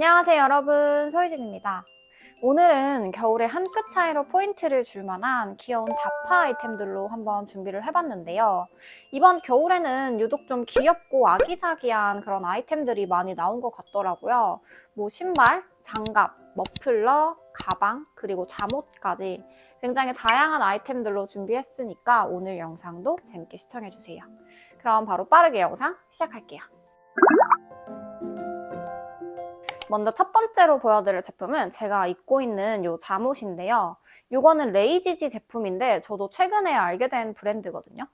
안녕하세요 여러분. 소희진입니다. 오늘은 겨울에 한 끗 차이로 포인트를 줄 만한 귀여운 자파 아이템들로 한번 준비를 해봤는데요. 이번 겨울에는 유독 좀 귀엽고 아기자기한 그런 아이템들이 많이 나온 것 같더라고요. 뭐 신발, 장갑, 머플러, 가방, 그리고 잠옷까지 굉장히 다양한 아이템들로 준비했으니까 오늘 영상도 재밌게 시청해주세요. 그럼 바로 빠르게 영상 시작할게요 먼저 첫 번째로 보여드릴 제품은 제가 입고 있는 이 잠옷인데요. 이거는 레이지지 제품인데 저도 최근에 알게 된 브랜드거든요.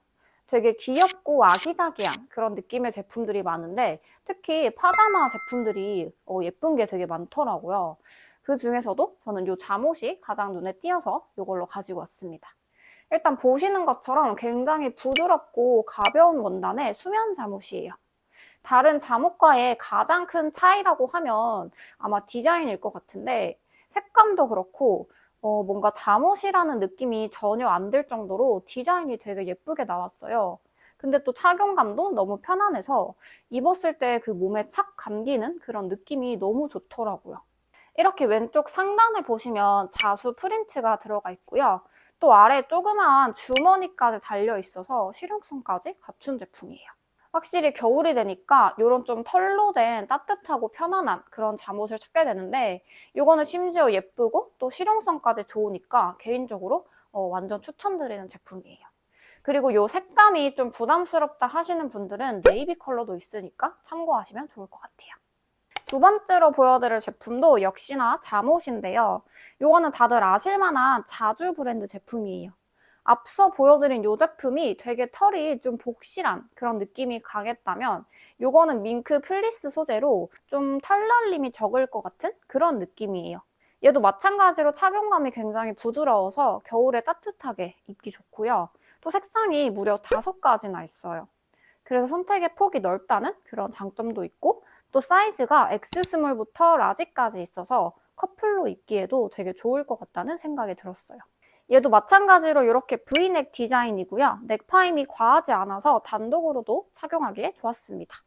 되게 귀엽고 아기자기한 그런 느낌의 제품들이 많은데 특히 파자마 제품들이 어, 예쁜 게 되게 많더라고요. 그 중에서도 저는 이 잠옷이 가장 눈에 띄어서 이걸로 가지고 왔습니다. 일단 보시는 것처럼 굉장히 부드럽고 가벼운 원단의 수면 잠옷이에요. 다른 잠옷과의 가장 큰 차이라고 하면 아마 디자인일 것 같은데 색감도 그렇고 어, 뭔가 잠옷이라는 느낌이 전혀 안 들 정도로 디자인이 되게 예쁘게 나왔어요. 근데 또 착용감도 너무 편안해서 입었을 때 그 몸에 착 감기는 그런 느낌이 너무 좋더라고요. 이렇게 왼쪽 상단에 보시면 자수 프린트가 들어가 있고요. 또 아래 조그마한 주머니까지 달려 있어서 실용성까지 갖춘 제품이에요. 확실히 겨울이 되니까 이런 좀 털로 된 따뜻하고 편안한 그런 잠옷을 찾게 되는데 이거는 심지어 예쁘고 또 실용성까지 좋으니까 개인적으로 어, 완전 추천드리는 제품이에요. 그리고 이 색감이 좀 부담스럽다 하시는 분들은 네이비 컬러도 있으니까 참고하시면 좋을 것 같아요. 두 번째로 보여드릴 제품도 역시나 잠옷인데요. 이거는 다들 아실만한 자주 브랜드 제품이에요. 앞서 보여드린 이 제품이 되게 털이 좀 복실한 그런 느낌이 강했다면 이거는 밍크 플리스 소재로 좀 털날림이 적을 것 같은 그런 느낌이에요. 얘도 마찬가지로 착용감이 굉장히 부드러워서 겨울에 따뜻하게 입기 좋고요. 또 색상이 무려 다섯 가지나 있어요. 그래서 선택의 폭이 넓다는 그런 장점도 있고 또 사이즈가 X스몰부터 라지까지 있어서 커플로 입기에도 되게 좋을 것 같다는 생각이 들었어요. 얘도 마찬가지로 이렇게 V넥 디자인이고요. 넥파임이 과하지 않아서 단독으로도 착용하기에 좋았습니다.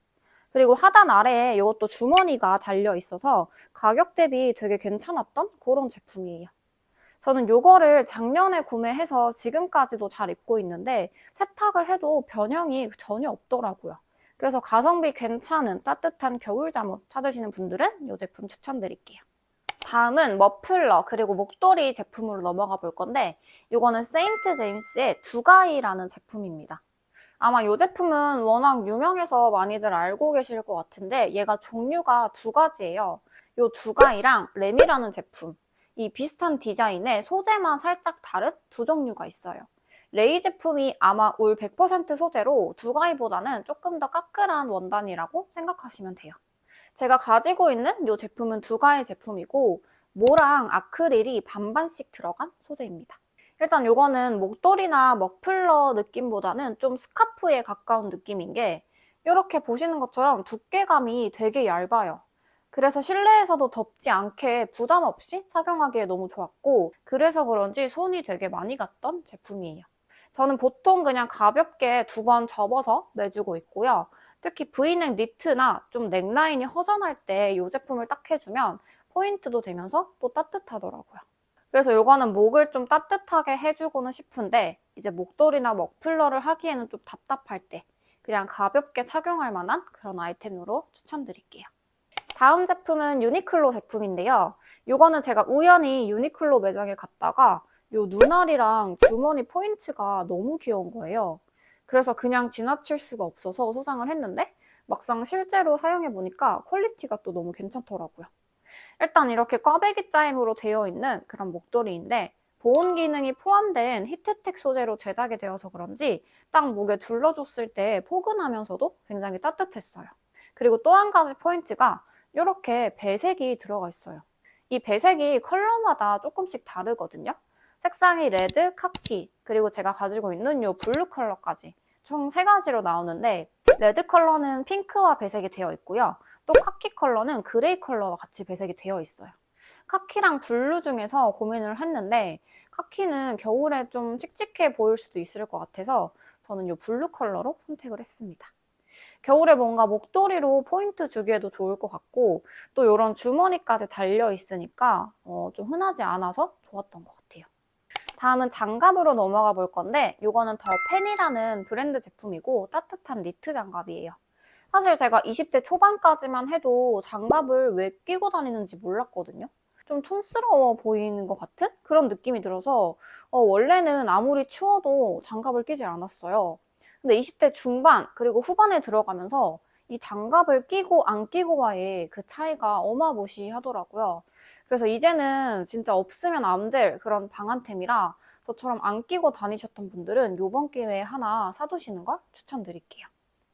그리고 하단 아래에 이것도 주머니가 달려 있어서 가격 대비 되게 괜찮았던 그런 제품이에요. 저는 이거를 작년에 구매해서 지금까지도 잘 입고 있는데 세탁을 해도 변형이 전혀 없더라고요. 그래서 가성비 괜찮은 따뜻한 겨울 잠옷 찾으시는 분들은 이 제품 추천드릴게요. 다음은 머플러 그리고 목도리 제품으로 넘어가 볼 건데 이거는 세인트 제임스의 두가이라는 제품입니다. 아마 이 제품은 워낙 유명해서 많이들 알고 계실 것 같은데 얘가 종류가 두 가지예요. 이 두가이랑 램이라는 제품 이 비슷한 디자인에 소재만 살짝 다른 두 종류가 있어요. 레이 제품이 아마 울 100% 소재로 두가이보다는 조금 더 까끌한 원단이라고 생각하시면 돼요. 제가 가지고 있는 이 제품은 두 가지 제품이고 모랑 아크릴이 반반씩 들어간 소재입니다. 일단 이거는 목도리나 머플러 느낌보다는 좀 스카프에 가까운 느낌인 게 이렇게 보시는 것처럼 두께감이 되게 얇아요. 그래서 실내에서도 덥지 않게 부담 없이 착용하기에 너무 좋았고 그래서 그런지 손이 되게 많이 갔던 제품이에요. 저는 보통 그냥 가볍게 두 번 접어서 매주고 있고요. 특히 V넥 니트나 좀 넥라인이 허전할 때 이 제품을 딱 해주면 포인트도 되면서 또 따뜻하더라고요. 그래서 이거는 목을 좀 따뜻하게 해주고는 싶은데 이제 목도리나 머플러를 하기에는 좀 답답할 때 그냥 가볍게 착용할 만한 그런 아이템으로 추천드릴게요. 다음 제품은 유니클로 제품인데요. 이거는 제가 우연히 유니클로 매장에 갔다가 이 눈알이랑 주머니 포인트가 너무 귀여운 거예요. 그래서 그냥 지나칠 수가 없어서 소장을 했는데 막상 실제로 사용해 보니까 퀄리티가 또 너무 괜찮더라고요. 일단 이렇게 꽈배기 짜임으로 되어 있는 그런 목도리인데 보온 기능이 포함된 히트텍 소재로 제작이 되어서 그런지 딱 목에 둘러줬을 때 포근하면서도 굉장히 따뜻했어요. 그리고 또 한 가지 포인트가 이렇게 배색이 들어가 있어요. 이 배색이 컬러마다 조금씩 다르거든요. 색상이 레드, 카키, 그리고 제가 가지고 있는 이 블루 컬러까지 총 세 가지로 나오는데 레드 컬러는 핑크와 배색이 되어 있고요. 또 카키 컬러는 그레이 컬러와 같이 배색이 되어 있어요. 카키랑 블루 중에서 고민을 했는데 카키는 겨울에 좀 칙칙해 보일 수도 있을 것 같아서 저는 이 블루 컬러로 선택을 했습니다. 겨울에 뭔가 목도리로 포인트 주기에도 좋을 것 같고 또 이런 주머니까지 달려 있으니까 어, 좀 흔하지 않아서 좋았던 것 같아요. 다음은 장갑으로 넘어가 볼 건데 이거는 더 펜이라는 브랜드 제품이고 따뜻한 니트 장갑이에요. 사실 제가 20대 초반까지만 해도 장갑을 왜 끼고 다니는지 몰랐거든요. 좀 촌스러워 보이는 것 같은 그런 느낌이 들어서 어, 원래는 아무리 추워도 장갑을 끼지 않았어요. 근데 20대 중반 그리고 후반에 들어가면서 이 장갑을 끼고 안 끼고와의 그 차이가 어마무시하더라고요. 그래서 이제는 진짜 없으면 안 될 그런 방한템이라 저처럼 안 끼고 다니셨던 분들은 이번 기회에 하나 사두시는 걸 추천드릴게요.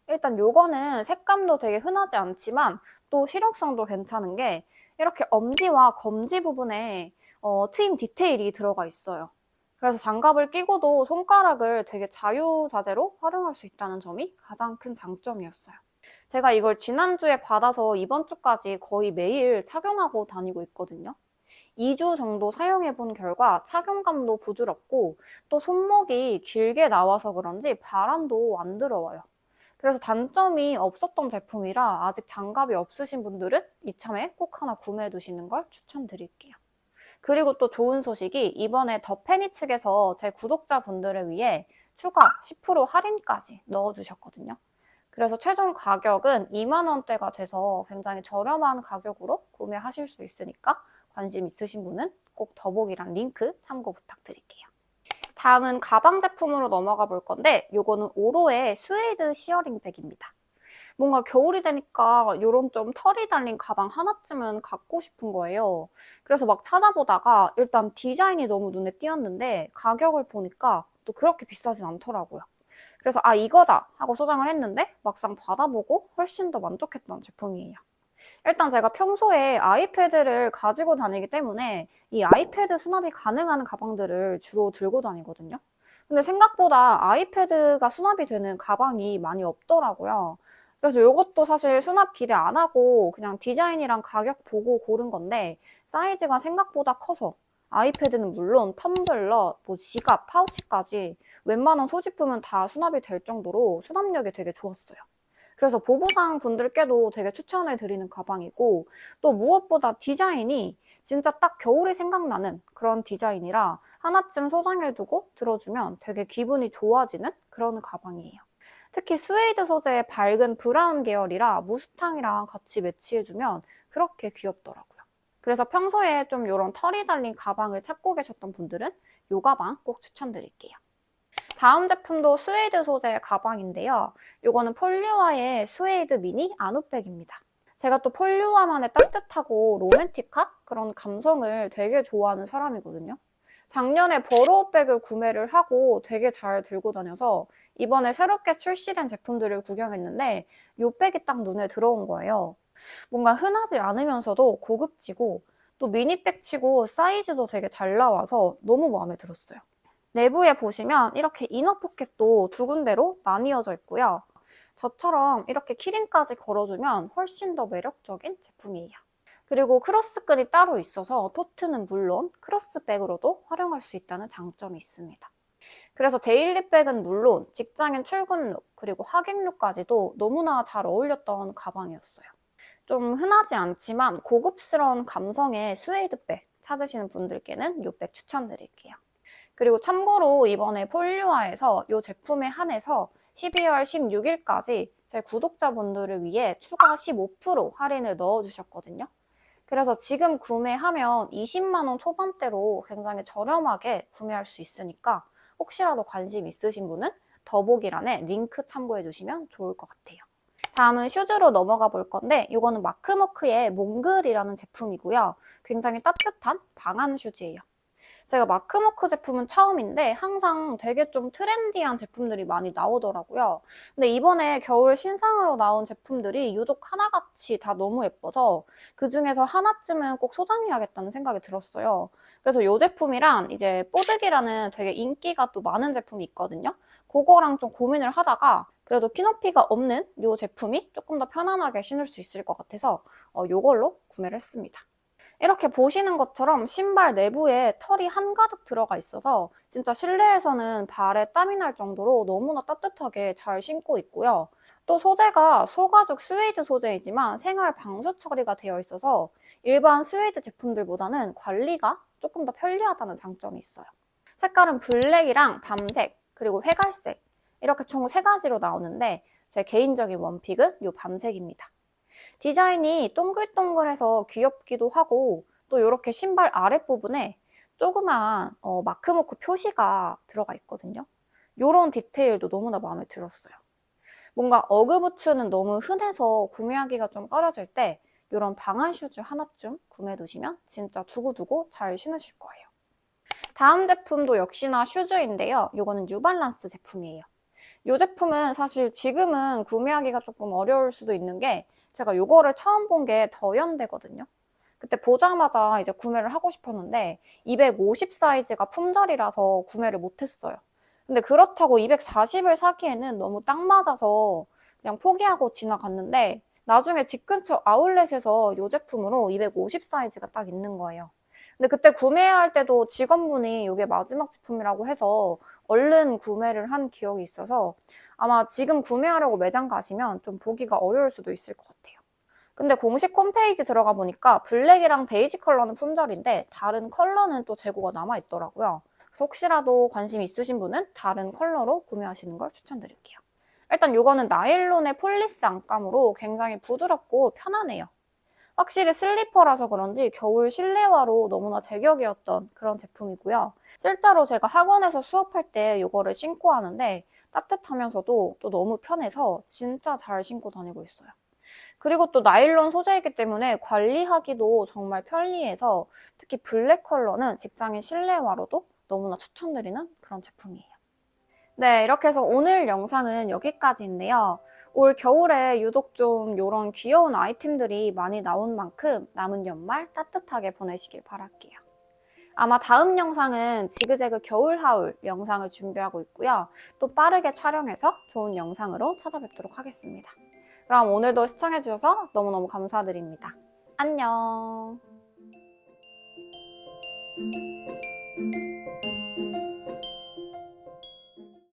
일단 요거는 색감도 되게 흔하지 않지만 또 실용성도 괜찮은 게 이렇게 엄지와 검지 부분에 어, 트임 디테일이 들어가 있어요. 그래서 장갑을 끼고도 손가락을 되게 자유자재로 활용할 수 있다는 점이 가장 큰 장점이었어요. 제가 이걸 지난주에 받아서 이번 주까지 거의 매일 착용하고 다니고 있거든요. 2주 정도 사용해 본 결과 착용감도 부드럽고 또 손목이 길게 나와서 그런지 바람도 안 들어와요. 그래서 단점이 없었던 제품이라 아직 장갑이 없으신 분들은 이참에 꼭 하나 구매해 두시는 걸 추천드릴게요. 그리고 또 좋은 소식이 이번에 더 페니 측에서 제 구독자분들을 위해 추가 10% 할인까지 넣어주셨거든요. 그래서 최종 가격은 2만 원대가 돼서 굉장히 저렴한 가격으로 구매하실 수 있으니까 관심 있으신 분은 꼭 더보기란 링크 참고 부탁드릴게요. 다음은 가방 제품으로 넘어가 볼 건데 요거는 오로의 스웨이드 시어링 백입니다. 뭔가 겨울이 되니까 이런 좀 털이 달린 가방 하나쯤은 갖고 싶은 거예요. 그래서 막 찾아보다가 일단 디자인이 너무 눈에 띄었는데 가격을 보니까 또 그렇게 비싸진 않더라고요. 그래서 아 이거다 하고 소장을 했는데 막상 받아보고 훨씬 더 만족했던 제품이에요. 일단 제가 평소에 아이패드를 가지고 다니기 때문에 이 아이패드 수납이 가능한 가방들을 주로 들고 다니거든요. 근데 생각보다 아이패드가 수납이 되는 가방이 많이 없더라고요. 그래서 이것도 사실 수납 기대 안 하고 그냥 디자인이랑 가격 보고 고른 건데 사이즈가 생각보다 커서 아이패드는 물론 텀블러, 뭐 지갑, 파우치까지 웬만한 소지품은 다 수납이 될 정도로 수납력이 되게 좋았어요. 그래서 보부상 분들께도 되게 추천해 드리는 가방이고 또 무엇보다 디자인이 진짜 딱 겨울이 생각나는 그런 디자인이라 하나쯤 소장해 두고 들어주면 되게 기분이 좋아지는 그런 가방이에요. 특히 스웨이드 소재의 밝은 브라운 계열이라 무스탕이랑 같이 매치해주면 그렇게 귀엽더라고요. 그래서 평소에 좀 이런 털이 달린 가방을 찾고 계셨던 분들은 이 가방 꼭 추천드릴게요. 다음 제품도 스웨이드 소재의 가방인데요. 이거는 폴리와의 스웨이드 미니 아노백입니다. 제가 또 폴리와만의 따뜻하고 로맨틱한 그런 감성을 되게 좋아하는 사람이거든요. 작년에 버로우백을 구매를 하고 되게 잘 들고 다녀서 이번에 새롭게 출시된 제품들을 구경했는데 이 백이 딱 눈에 들어온 거예요. 뭔가 흔하지 않으면서도 고급지고 또 미니백치고 사이즈도 되게 잘 나와서 너무 마음에 들었어요. 내부에 보시면 이렇게 이너 포켓도 두 군데로 나뉘어져 있고요. 저처럼 이렇게 키링까지 걸어주면 훨씬 더 매력적인 제품이에요. 그리고 크로스끈이 따로 있어서 토트는 물론 크로스백으로도 활용할 수 있다는 장점이 있습니다. 그래서 데일리백은 물론 직장인 출근룩 그리고 하객룩까지도 너무나 잘 어울렸던 가방이었어요. 좀 흔하지 않지만 고급스러운 감성의 스웨이드백 찾으시는 분들께는 이 백 추천드릴게요. 그리고 참고로 이번에 폴리와에서 이 제품에 한해서 12월 16일까지 제 구독자분들을 위해 추가 15% 할인을 넣어주셨거든요. 그래서 지금 구매하면 20만원 초반대로 굉장히 저렴하게 구매할 수 있으니까 혹시라도 관심 있으신 분은 더보기란에 링크 참고해 주시면 좋을 것 같아요. 다음은 슈즈로 넘어가 볼 건데 이거는 마크모크의 몽글이라는 제품이고요. 굉장히 따뜻한 방한 슈즈예요. 제가 마크모크 제품은 처음인데 항상 되게 좀 트렌디한 제품들이 많이 나오더라고요. 근데 이번에 겨울 신상으로 나온 제품들이 유독 하나같이 다 너무 예뻐서 그 중에서 하나쯤은 꼭 소장해야겠다는 생각이 들었어요. 그래서 이 제품이랑 이제 뽀득이라는 되게 인기가 또 많은 제품이 있거든요. 그거랑 좀 고민을 하다가 그래도 키높이가 없는 이 제품이 조금 더 편안하게 신을 수 있을 것 같아서 이걸로 구매를 했습니다. 이렇게 보시는 것처럼 신발 내부에 털이 한가득 들어가 있어서 진짜 실내에서는 발에 땀이 날 정도로 너무나 따뜻하게 잘 신고 있고요. 또 소재가 소가죽 스웨이드 소재이지만 생활 방수 처리가 되어 있어서 일반 스웨이드 제품들보다는 관리가 조금 더 편리하다는 장점이 있어요. 색깔은 블랙이랑 밤색, 그리고 회갈색 이렇게 총 세 가지로 나오는데 제 개인적인 원픽은 이 밤색입니다. 디자인이 동글동글해서 귀엽기도 하고 또 이렇게 신발 아랫부분에 조그만 어, 마크모크 표시가 들어가 있거든요. 이런 디테일도 너무나 마음에 들었어요. 뭔가 어그부츠는 너무 흔해서 구매하기가 좀 꺼려질 때 이런 방한 슈즈 하나쯤 구매해 두시면 진짜 두고두고 잘 신으실 거예요. 다음 제품도 역시나 슈즈인데요. 이거는 뉴발란스 제품이에요. 이 제품은 사실 지금은 구매하기가 조금 어려울 수도 있는 게 제가 이거를 처음 본 게 더현대거든요. 그때 보자마자 이제 구매를 하고 싶었는데 250 사이즈가 품절이라서 구매를 못했어요. 근데 그렇다고 240을 사기에는 너무 딱 맞아서 그냥 포기하고 지나갔는데 나중에 집 근처 아울렛에서 이 제품으로 250 사이즈가 딱 있는 거예요. 근데 그때 구매할 때도 직원분이 이게 마지막 제품이라고 해서 얼른 구매를 한 기억이 있어서 아마 지금 구매하려고 매장 가시면 좀 보기가 어려울 수도 있을 것 같아요. 근데 공식 홈페이지 들어가 보니까 블랙이랑 베이지 컬러는 품절인데 다른 컬러는 또 재고가 남아 있더라고요. 그래서 혹시라도 관심 있으신 분은 다른 컬러로 구매하시는 걸 추천드릴게요. 일단 이거는 나일론의 폴리스 안감으로 굉장히 부드럽고 편하네요. 확실히 슬리퍼라서 그런지 겨울 실내화로 너무나 제격이었던 그런 제품이고요. 실제로 제가 학원에서 수업할 때 이거를 신고 하는데 따뜻하면서도 또 너무 편해서 진짜 잘 신고 다니고 있어요. 그리고 또 나일론 소재이기 때문에 관리하기도 정말 편리해서 특히 블랙 컬러는 직장인 실내화로도 너무나 추천드리는 그런 제품이에요. 네, 이렇게 해서 오늘 영상은 여기까지인데요. 올 겨울에 유독 좀 이런 귀여운 아이템들이 많이 나온 만큼 남은 연말 따뜻하게 보내시길 바랄게요. 아마 다음 영상은 지그재그 겨울 하울 영상을 준비하고 있고요. 또 빠르게 촬영해서 좋은 영상으로 찾아뵙도록 하겠습니다. 그럼 오늘도 시청해주셔서 너무너무 감사드립니다. 안녕.